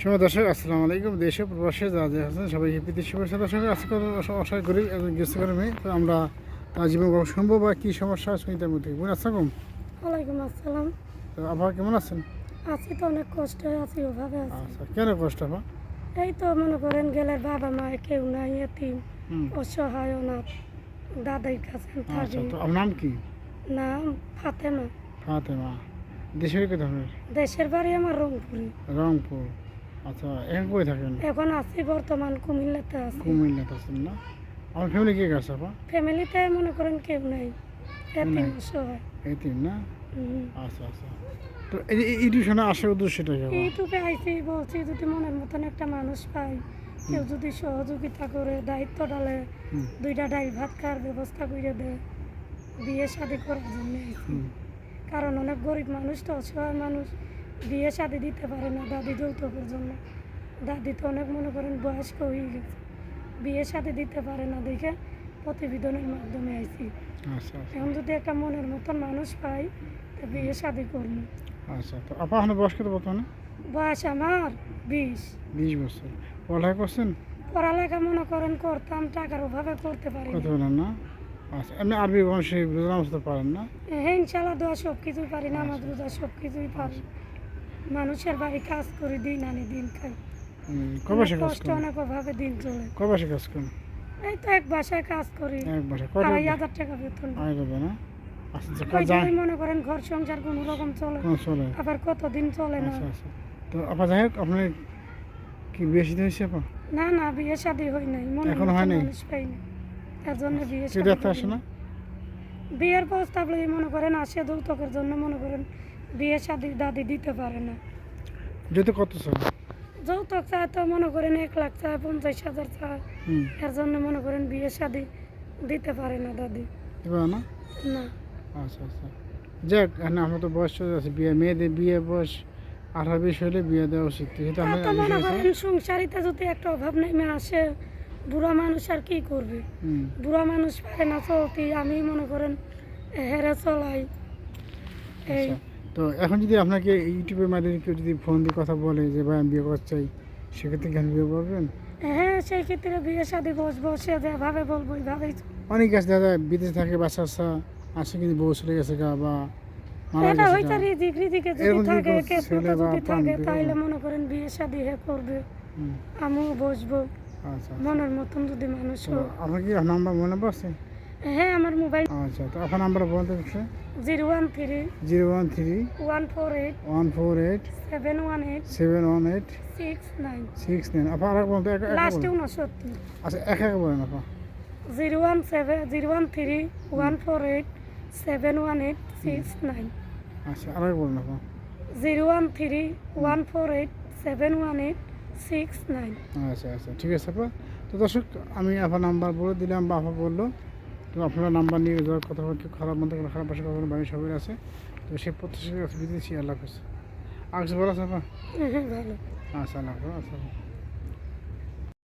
সময় দর্শক আসসালামু আলাইকুম। দেশে প্রবাসে যা যা আছেন সবাইকে প্রীতি শুভেচ্ছা। দর্শক আজকে আশা করি একজন মেয়ে তো আমরা তার জীবন শুনব বা কী সমস্যা শুনতে মধ্যে। বোন আসসালাম ওয়ালাইকুম আসসালাম। তো আবার কেমন আছেন? আছি তো অনেক কষ্ট আছি ওভাবে আছি। আচ্ছা কেন কষ্ট আপা? এই তো মনে করেন গেলে বাবা মা কেউ নাই এতিম অসহায় অনাথ দাদার কাছে আচ্ছা থাকি তো আপনার নাম কি? নাম ফাতেমা। ফাতেমা। দেশের কে ধরনের? দেশের বাড়ি আমার রংপুরে। রংপুর। আচ্ছা এখন কই থাকেন? এখন আছি বর্তমান কুমিল্লাতে আছি। কুমিল্লাতে আছেন না? আমার ফ্যামিলি কে গেছে আপা ফ্যামিলিতে মনে করেন কেউ নাই। এতিম এই তিন না? আচ্ছা আচ্ছা। তো এই টিউশনে আসার কি আপা? এইটুকু আইসি বলছি যদি মনের মতন একটা মানুষ পাই কেউ যদি সহযোগিতা করে দায়িত্ব ডালে দুইটা ডাল ভাত খাওয়ার ব্যবস্থা করে দেয় বিয়ে শাদি করার জন্য। কারণ অনেক গরিব মানুষ তো অসহায় মানুষ বিয়ে শাদি দিতে পারে না দাদি যৌতুকের জন্য। দাদি তো অনেক মনে করেন বয়স্ক হয়ে গেছে। বিয়ে শাদি দিতে পারে না দেখে প্রতিবেদনের মাধ্যমে আইছি। আচ্ছা আচ্ছা। এখন যদি একটা মনের মতন মানুষ পাই তো বিয়ে শাদি করব। আচ্ছা তো আপা আপনার বয়স কত বর্তমানে? বয়স আমার বিশ। বিশ বছর। পড়ালেখা করছেন? পড়ালেখা মনে করেন করতাম টাকার অভাবে করতে পারি কত না? আচ্ছা এমনি আরবি বংশে বুঝলাম পারেন না? হ্যাঁ ইনশাল্লাহ দোয়া সব কিছুই পারি না আমার রোজা সব কিছুই পারি মানুষের বাড়ি কাজ করে দিন আনি দিন খাই। কাজ কষ্ট অনেক অভাবে দিন চলে। কবে সে কাজ করেন এই তো এক বাসায় কাজ করি। এক বছর কত আড়াই হাজার টাকা বেতন। আয় যাবে না? আচ্ছা কাজ যায়? মনে করেন ঘর সংসার কোনো রকম চলে। চলে। আবার কতদিন চলে না? আচ্ছা আচ্ছা। তো আপা যাই হোক আপনার কি বেশি হয়েছে আপা? না না বিয়ে শাদী হয় নাই। মনে এখনও হয় নাই? পাই না তার জন্য বিয়ে শাদী আসে না না। বিয়ের প্রস্তাব লই মনে করেন আসে যৌতুকের জন্য মনে করেন বিয়ে শাদী দাদি দিতে পারে না। যেহেতু কত চলে যৌতুক চায় তো মনে করেন এক লাখ চায় পঞ্চাশ হাজার চায়। এর জন্য মনে করেন বিয়ে শাদী দিতে পারে না দাদি। না? না। আচ্ছা আচ্ছা। যাক আমরা তো বয়স চলে যাচ্ছে। বিয়ে মেয়েদের বিয়ে বয়স আঠারো বিশ হলে বিয়ে দেওয়া উচিত। কিন্তু আমরা মনে করেন সংসারিতে যদি একটা অভাব নেমে আসে বুড়া মানুষ আর কি করবে? বুড়া মানুষ পারে না চলতি আমি মনে করেন হেরে চলাই। এই আচ্ছা। তো এখন যদি আপনাকে ইউটিউবের মাধ্যমে কেউ যদি ফোন দিয়ে কথা বলে যে ভাই আমি বিয়ে করতে চাই সেক্ষেত্রে কি বিয়ে করবেন? হ্যাঁ সেই ক্ষেত্রে বিয়ে শাদি বসবো সে যেভাবে বলব ওইভাবেই অনেক আছে দাদা বিদেশে থাকে বাচ্চা বাচ্চা আসে কিন্তু বউ চলে গেছে গা বা এটা হয়তো। রিজিক যদি থাকে যদি মনে করেন বিয়ে শাদী হে করবে। আমিও বসবো। আচ্ছা মনের মতন যদি মানুষ আপনার কি নাম্বার মনে পড়ছে হ্যাঁ আমার মোবাইল। আচ্ছা তো আপনার নাম্বার বলতে হচ্ছে? Zero one three. Zero one three. One four eight. One four eight. Seven one eight. Seven one eight. Six nine. Six nine. আপনার আর বলতে লাস্টে। উনসত্তর আচ্ছা এক এক বলেন আপা। Zero one seven zero one three one four eight seven one eight six nine. আচ্ছা আর এক বলেন আপা। Zero one three one four eight seven one eight six nine. আচ্ছা আচ্ছা ঠিক আছে আপা। তো দর্শক আমি আপনার নাম্বার বলে দিলাম বা আপা বলল। তো আপনারা নাম্বার নিয়ে যাওয়ার কথা কেউ খারাপ মধ্যে কোনো খারাপ পাশে কথা বাড়ির সবাই আছে। তো সেই প্রত্যেকের কাছে বিদেশি আল্লাহ হাফেজ। আর কিছু আছে হ্যাঁ ভালো। আচ্ছা আল্লাহ আচ্ছা